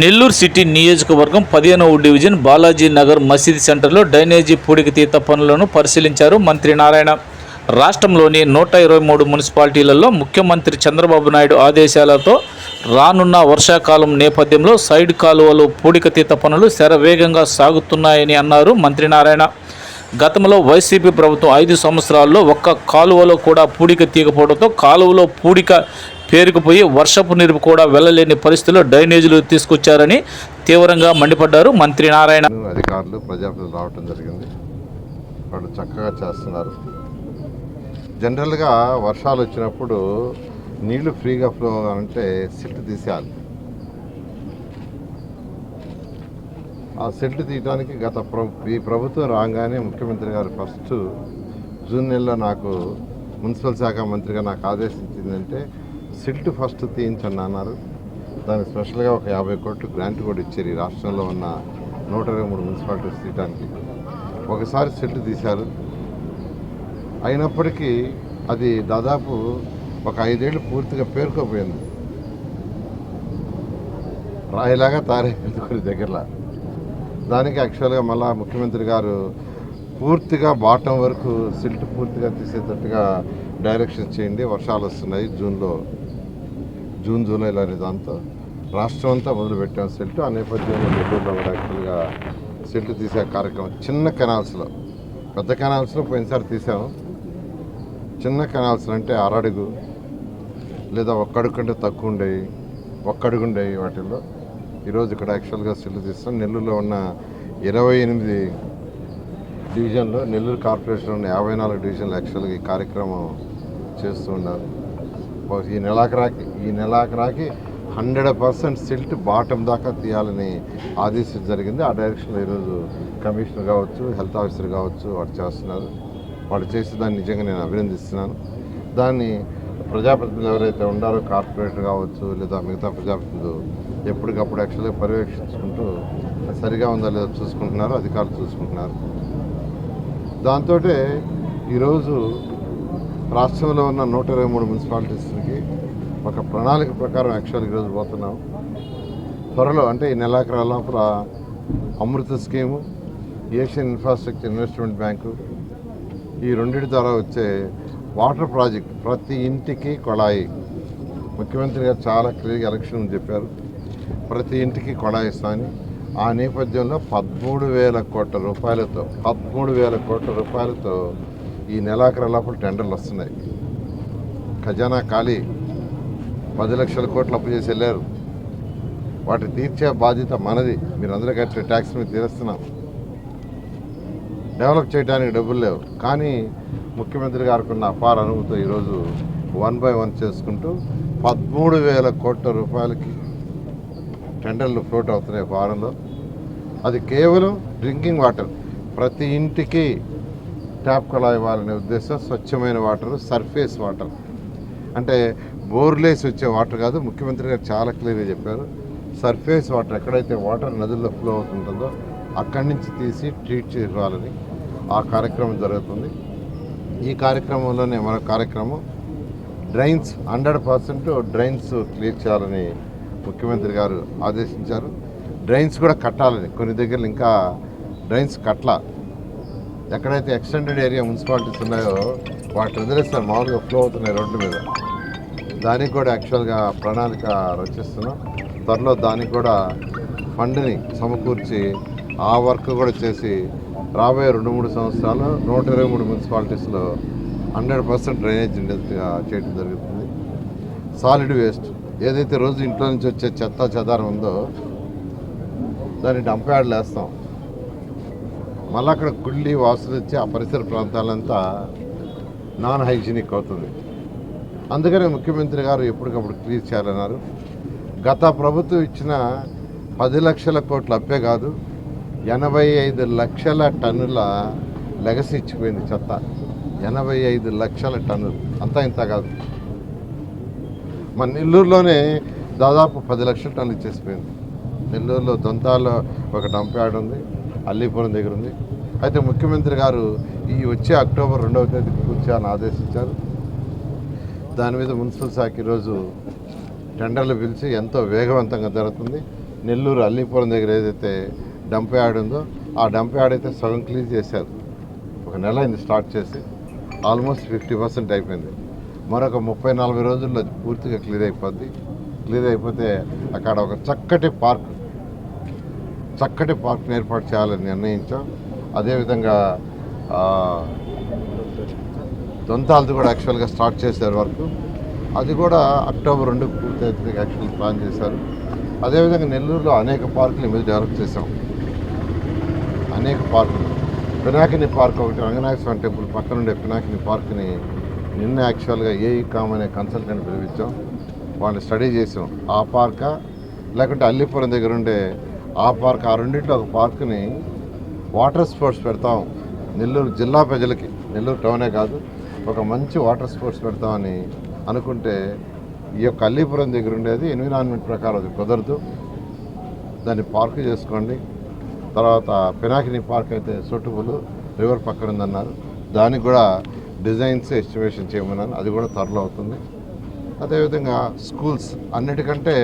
Nellore city నియోజకవర్గం పదిహేనవ division Balaji Nagar మసీద్ సెంటర్లో డ్రైనేజీ పూడికతీత పనులను పరిశీలించారు మంత్రి నారాయణ. రాష్ట్రంలోని నూట ఇరవై మూడు మున్సిపాలిటీలలో ముఖ్యమంత్రి చంద్రబాబు నాయుడు ఆదేశాలతో రానున్న వర్షాకాలం నేపథ్యంలో సైడ్ కాలువలు పూడికతీత పనులు శరవేగంగా సాగుతున్నాయని అన్నారు మంత్రి నారాయణ. గతంలో వైసీపీ ప్రభుత్వం ఐదు సంవత్సరాల్లో ఒక్క కాలువలో కూడా పూడిక తీయకపోవడంతో కాలువలో పూడిక పేరుకుపోయి వర్షపు నీరు కూడా వెళ్ళలేని పరిస్థితిలో డ్రైనేజీలు తీసుకొచ్చారని తీవ్రంగా మండిపడ్డారు మంత్రి నారాయణ. అధికారులు ప్రజాప్రతినిధులు రావటం జరిగింది. వాళ్ళు చక్కగా చేస్తున్నారు. జనరల్గా వర్షాలు వచ్చినప్పుడు నీళ్ళు ఫ్రీగా ఫ్లో అంటే సిల్ట్ తీసేయాలి. ఆ సెట్లు తీయడానికి గత ప్ర ఈ ప్రభుత్వం రాగానే ముఖ్యమంత్రి గారు ఫస్ట్ జూన్ నెలలో నాకు మున్సిపల్ శాఖ మంత్రిగా నాకు ఆదేశించిందంటే సిల్ట్ ఫస్ట్ తీయించండి అన్నారు దానికి స్పెషల్గా ఒక యాభై కోట్లు గ్రాంట్ కూడా ఇచ్చారు ఈ రాష్ట్రంలో ఉన్న నూట ఇరవై మూడు మున్సిపాలిటీస్ తీయడానికి ఒకసారి సిల్ట్ తీశారు. అయినప్పటికీ అది దాదాపు ఒక ఐదేళ్ళు పూర్తిగా పేరుకోపోయింది. రాయిలాగా తయారైపోయింది కొన్ని దగ్గరలో. దానికి యాక్చువల్గా మళ్ళా ముఖ్యమంత్రి గారు పూర్తిగా బాటం వరకు సిల్ట్ పూర్తిగా తీసేటట్టుగా డైరెక్షన్ చేయండి. వర్షాలు వస్తున్నాయి జూన్లో. జూన్ జూలైలో అనే దాంతో రాష్ట్రం అంతా మొదలుపెట్టాం సిల్ట్. ఆ నేపథ్యంలో నెల్లూరులో కూడా యాక్చువల్గా సిల్ట్ తీసే కార్యక్రమం చిన్న కెనాల్స్లో పెద్ద కెనాల్స్లో పోయినసారి తీసాము. చిన్న కెనాల్స్ అంటే అరడుగు లేదా ఒక్కడుగు కంటే తక్కువ ఉండేవి. ఒక్కడుగు ఉండేవి వాటిల్లో. ఈరోజు ఇక్కడ యాక్చువల్గా సిల్లు తీస్తాం. నెల్లూరులో ఉన్న ఇరవై ఎనిమిది డివిజన్లో నెల్లూరు కార్పొరేషన్ ఉన్న యాభై నాలుగు డివిజన్లు యాక్చువల్గా ఈ కార్యక్రమం చేస్తూ ఉన్నారు. ఈ నెలాఖరాకి ఈ నెలాఖరాకి హండ్రెడ్ పర్సెంట్ సిల్ట్ బాటం దాకా తీయాలని ఆదేశం జరిగింది. ఆ డైరెక్షన్లో ఈరోజు కమిషనర్ కావచ్చు హెల్త్ ఆఫీసర్ కావచ్చు వాడు చేస్తున్నారు. వాళ్ళు చేసే దాన్ని నిజంగా నేను అభినందిస్తున్నాను. దాన్ని ప్రజాప్రతినిధులు ఎవరైతే ఉండారో కార్పొరేటర్ కావచ్చు లేదా మిగతా ప్రజాప్రతినిధులు ఎప్పటికప్పుడు యాక్చువల్గా పర్యవేక్షించుకుంటూ సరిగా ఉందా లేదో చూసుకుంటున్నారు అధికారులు చూసుకుంటున్నారు. దాంతో ఈరోజు రాష్ట్రంలో ఉన్న నూట ఇరవై మూడు మున్సిపాలిటీస్కి ఒక ప్రణాళిక ప్రకారం యాక్చువల్ ఈరోజు పోతున్నాం. త్వరలో అంటే ఈ నెలాఖరు లోపల Amrut scheme Asian infrastructure investment bank ఈ రెండింటి ద్వారా వచ్చే వాటర్ ప్రాజెక్ట్ ప్రతి ఇంటికి కొళాయి. ముఖ్యమంత్రి గారు చాలా క్లియర్గా ఎలక్షన్ చెప్పారు. ప్రతి ఇంటికి కొళాయి ఇస్తామని ఆ నేపథ్యంలో పదమూడు వేల కోట్ల రూపాయలతో పదమూడు వేల కోట్ల రూపాయలతో ఈ నెలాఖరు లోపల టెండర్లు వస్తున్నాయి. ఖజానా ఖాళీ. పది లక్షల కోట్లు అప్పు చేసి వెళ్ళారు. వాటి తీర్చే బాధ్యత మనది. మీరు అందరూ కట్టే ట్యాక్స్ మీద తీరుస్తున్నాం. డెవలప్ చేయడానికి డబ్బులు లేవు. కానీ ముఖ్యమంత్రి గారికి ఉన్న అపార అనుభూతితో ఈరోజు వన్ బై వన్ చేసుకుంటూ పదమూడు వేల కోట్ల రూపాయలకి టెండర్లు ఫ్లోట్ అవుతున్నాయి వారంలో. అది కేవలం డ్రింకింగ్ వాటర్. ప్రతి ఇంటికి ట్యాప్ కళా ఇవ్వాలనే ఉద్దేశం స్వచ్ఛమైన వాటర్ సర్ఫేస్ వాటర్ అంటే బోర్లేసి వచ్చే వాటర్ కాదు ముఖ్యమంత్రి గారు చాలా క్లియర్గా చెప్పారు. సర్ఫేస్ వాటర్ ఎక్కడైతే వాటర్ నదుల్లో ఫ్లో అవుతుంటుందో అక్కడి నుంచి తీసి ట్రీట్ చేయాలని ఆ కార్యక్రమం జరుగుతుంది. ఈ కార్యక్రమంలోనే మన కార్యక్రమం drains hundred percent drains clear చేయాలని ముఖ్యమంత్రి గారు ఆదేశించారు. డ్రైన్స్ కూడా కట్టాలని కొన్ని దగ్గరలు ఇంకా డ్రైన్స్ కట్ల ఎక్కడైతే ఎక్స్టెండెడ్ ఏరియా మున్సిపాలిటీస్ ఉన్నాయో వాటి వదిలేస్తారు మామూలుగా ఫ్లో అవుతున్నాయి రోడ్ల మీద. దానికి కూడా యాక్చువల్గా ప్రణాళిక రచిస్తున్నాం. త్వరలో దానికి కూడా ఫండ్ని సమకూర్చి ఆ వర్క్ కూడా చేసి రాబోయే రెండు మూడు సంవత్సరాలు నూట ఇరవై మూడు మున్సిపాలిటీస్లో హండ్రెడ్ పర్సెంట్ డ్రైనేజ్ ఉండేట్టుగా చేయడం జరుగుతుంది. సాలిడ్ వేస్ట్ ఏదైతే రోజు ఇంట్లో నుంచి వచ్చే చెత్త చెదారం ఉందో దాన్ని డంప్ యార్డ్లు వేస్తాం. మళ్ళీ అక్కడ గుళ్ళి వాసన వచ్చి ఆ పరిసర ప్రాంతాలంతా నాన్ హైజీనిక్ అవుతుంది. అందుకనే ముఖ్యమంత్రి గారు ఎప్పటికప్పుడు క్లియర్ చేయాలన్నారు. గత ప్రభుత్వం ఇచ్చిన పది లక్షల కోట్ల అప్పే కాదు ఎనభై ఐదు లక్షల టన్నుల లెగసి ఇచ్చిపోయింది చెత్త. ఎనభై ఐదు లక్షల టన్నులు. అంతా ఇంత కాదు. మన నెల్లూరులోనే దాదాపు పది లక్షల టన్నులు ఇచ్చేసిపోయింది. నెల్లూరులో దొంతాల్లో ఒక డంప్ యార్డ్ ఉంది. అల్లీపురం దగ్గర ఉంది. అయితే ముఖ్యమంత్రి గారు ఈ వచ్చే అక్టోబర్ రెండవ తేదీ పూర్తి అని ఆదేశించారు. దాని మీద మున్సిపల్ శాఖ ఈరోజు టెండర్లు పిలిచి ఎంతో వేగవంతంగా జరుగుతుంది. నెల్లూరు అల్లీపురం దగ్గర ఏదైతే డంప్ యార్డ్ ఉందో ఆ డంప్ యార్డ్ అయితే సగం క్లీన్ చేశారు. ఒక నెల అయింది స్టార్ట్ చేసి. ఆల్మోస్ట్ ఫిఫ్టీ పర్సెంట్ అయిపోయింది. మరొక ముప్పై నలభై రోజుల్లో పూర్తిగా క్లియర్ అయిపోద్ది. క్లియర్ అయిపోతే అక్కడ ఒక చక్కటి పార్క్ చక్కటి పార్క్ని ఏర్పాటు చేయాలని నిర్ణయించాం. అదేవిధంగా దొంతాలది కూడా యాక్చువల్గా స్టార్ట్ చేశారు వర్క్. అది కూడా అక్టోబర్ రెండు పూర్తి యాక్చువల్ ప్లాన్ చేశారు. అదేవిధంగా నెల్లూరులో అనేక పార్కులు మీద డెవలప్ చేశాం. అనేక పార్కులు. పినాకిని పార్క్ ఒకటి రంగనాథ స్వామి టెంపుల్ పక్కన ఉండే పినాకిని పార్క్ని నిన్న యాక్చువల్గా ఏ కామ్ అనే కన్సల్టెంట్ పిలిపించాం. వాళ్ళు స్టడీ చేసాం ఆ పార్కా లేకుంటే అల్లిపురం దగ్గర ఉండే ఆ పార్క్ ఆ రెండింటిలో ఒక పార్క్ని వాటర్ స్పోర్ట్స్ పెడతాం. నెల్లూరు జిల్లా ప్రజలకి. నెల్లూరు టౌనే కాదు ఒక మంచి వాటర్ స్పోర్ట్స్ పెడతామని అనుకుంటే ఈ యొక్క అల్లీపురం దగ్గర ఉండేది ఎన్విరాన్మెంట్ ప్రకారం అది కుదరదు. దాన్ని పార్క్ చేసుకోండి. తర్వాత పినాకిని పార్క్ అయితే సొట్టుపులు రివర్ పక్కన ఉందన్నారు. దానికి కూడా డిజైన్స్ ఎస్టిమేషన్ చేయమన్నాను. అది కూడా త్వరలో అవుతుంది. అదేవిధంగా స్కూల్స్ అన్నిటికంటే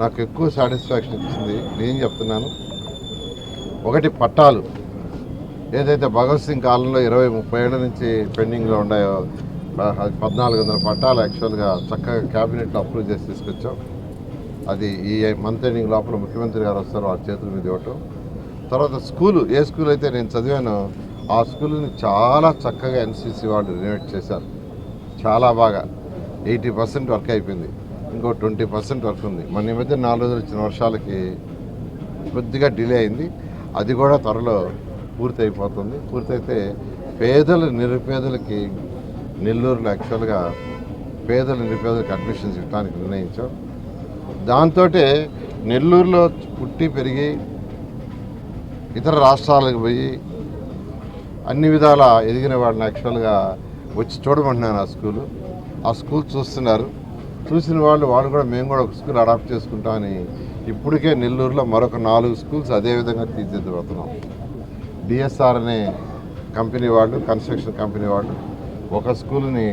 నాకు ఎక్కువ సాటిస్ఫాక్షన్ ఇచ్చింది. నేను చెప్తున్నాను. ఒకటి పట్టాలు. ఏదైతే భగత్ సింగ్ కాలంలో ఇరవై ముప్పై ఏళ్ళ నుంచి పెండింగ్లో ఉన్నాయో పద్నాలుగు వందల పట్టాలు యాక్చువల్గా చక్కగా క్యాబినెట్లో అప్రూవ్ చేసి తీసుకొచ్చాం. అది ఈ మంత్ ఎండింగ్ లోపల ముఖ్యమంత్రి గారు వస్తారు ఆ చేతుల మీద ఇవ్వటం. తర్వాత స్కూలు ఏ స్కూల్ అయితే నేను చదివానో ఆ స్కూల్ని చాలా చక్కగా ఎన్సీసీ వాళ్ళు రినోవేట్ చేశారు. చాలా బాగా. ఎయిటీ పర్సెంట్ వర్క్ అయిపోయింది. ఇంకో ట్వంటీ పర్సెంట్ వరకు ఉంది. మన ఈ మధ్య నాలుగు రోజులు వచ్చిన వర్షాలకి కొద్దిగా డిలే అయింది. అది కూడా త్వరలో పూర్తి అయిపోతుంది పూర్తయితే పేదలు నిరుపేదలకి నెల్లూరులో యాక్చువల్గా పేదల నిరుపేదలకు అడ్మిషన్స్ ఇవ్వడానికి నిర్ణయించాం. దాంతో నెల్లూరులో పుట్టి పెరిగి ఇతర రాష్ట్రాలకు పోయి అన్ని విధాల ఎదిగిన వాళ్ళని యాక్చువల్గా వచ్చి చూడమంటున్నాను ఆ స్కూలు. ఆ స్కూల్ చూస్తున్నారు. చూసిన వాళ్ళు వాళ్ళు కూడా మేము కూడా ఒక స్కూల్ అడాప్ట్ చేసుకుంటామని ఇప్పటికే నెల్లూరులో మరొక నాలుగు స్కూల్స్ అదేవిధంగా తీర్చిదిద్దుతున్నాం. డిఎస్ఆర్ అనే కంపెనీ వాళ్ళు కన్స్ట్రక్షన్ కంపెనీ వాళ్ళు ఒక స్కూల్ని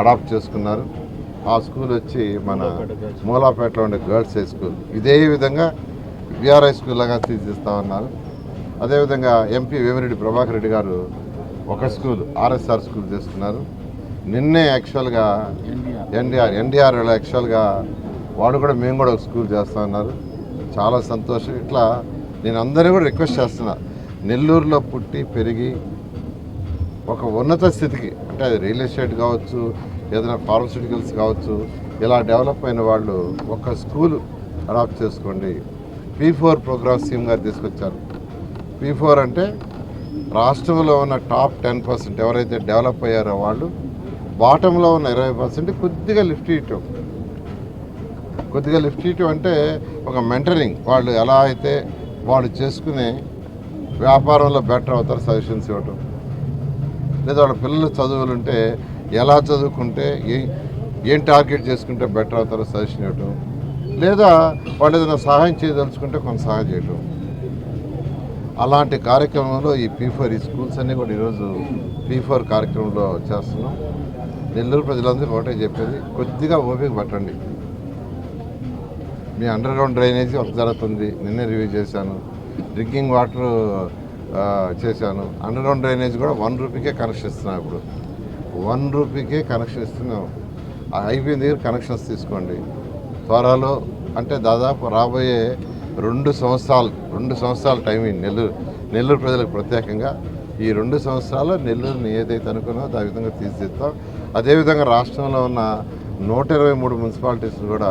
అడాప్ట్ చేసుకున్నారు. ఆ స్కూల్ వచ్చి మన మూలాపేటలో ఉండే గర్ల్స్ హై స్కూల్ ఇదే విధంగా విఆర్ఐ స్కూల్ లాగా తీర్చిస్తామన్నారు అదేవిధంగా ఎంపీ వేమిరెడ్డి ప్రభాకర్ రెడ్డి గారు ఒక స్కూల్ ఆర్ఎస్ఆర్ స్కూల్ చేస్తున్నారు నిన్నే యాక్చువల్గా ఎన్డీఆర్ ఎన్డీఆర్ యాక్చువల్గా వాడు కూడా మేము కూడా ఒక స్కూల్ చేస్తా ఉన్నారు చాలా సంతోషం. ఇట్లా నేను అందరూ కూడా రిక్వెస్ట్ చేస్తున్నా. నెల్లూరులో పుట్టి పెరిగి ఒక ఉన్నత స్థితికి అంటే అది రియల్ ఎస్టేట్ కావచ్చు ఏదైనా ఫార్మస్యూటికల్స్ కావచ్చు ఇలా డెవలప్ అయిన వాళ్ళు ఒక స్కూల్ అడాప్ట్ చేసుకోండి. పీ ఫోర్ ప్రోగ్రామ్ స్కీమ్ గారు తీసుకొచ్చారు. పీ ఫోర్ అంటే రాష్ట్రంలో ఉన్న టాప్ టెన్ పర్సెంట్ ఎవరైతే డెవలప్ అయ్యారో వాళ్ళు బాటంలో ఉన్న ఇరవై పర్సెంట్ కొద్దిగా లిఫ్ట్ ఇవ్వటం కొద్దిగా లిఫ్ట్ ఇవ్వటం అంటే ఒక మెంటరింగ్ వాళ్ళు ఎలా అయితే వాళ్ళు చేసుకునే వ్యాపారంలో బెటర్ అవుతారు సజెషన్స్ ఇవ్వటం. లేదా వాళ్ళ పిల్లలు చదువులు ఉంటే ఎలా చదువుకుంటే ఏ ఏం టార్గెట్ చేసుకుంటే బెటర్ అవుతారో సజెషన్ ఇవ్వటం. లేదా వాళ్ళు ఏదైనా సహాయం చేయదలుచుకుంటే కొంత సహాయం చేయటం. అలాంటి కార్యక్రమంలో ఈ పీ ఫోర్ ఈ స్కూల్స్ అన్నీ కూడా ఈరోజు పీ ఫోర్ కార్యక్రమంలో చేస్తున్నాం. నెల్లూరు ప్రజలందరికీ ఒకటే చెప్పేది కొద్దిగా ఓపిక పట్టండి. మీ అండర్ గ్రౌండ్ డ్రైనేజీ ఒక జరుగుతుంది నిన్నే రివ్యూ చేశాను. డ్రింకింగ్ వాటర్ చేశాను. అండర్ గ్రౌండ్ డ్రైనేజ్ కూడా వన్ రూపీకే కనెక్షన్ ఇస్తున్నాం ఇప్పుడు. వన్ రూపీకే కనెక్షన్ ఇస్తున్నాం అయిపోయిన దగ్గర కనెక్షన్స్ తీసుకోండి. త్వరలో అంటే దాదాపు రాబోయే రెండు సంవత్సరాలు రెండు సంవత్సరాల టైమింగ్ నెల్లూరు నెల్లూరు ప్రజలకు ప్రత్యేకంగా ఈ రెండు సంవత్సరాలు నెల్లూరుని ఏదైతే అనుకున్నామో ఆ విధంగా తీర్చిదిద్దాం. అదేవిధంగా రాష్ట్రంలో ఉన్న నూట ఇరవై మూడు మున్సిపాలిటీస్ కూడా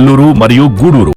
నెల్లూరు మరియు గూడూరు.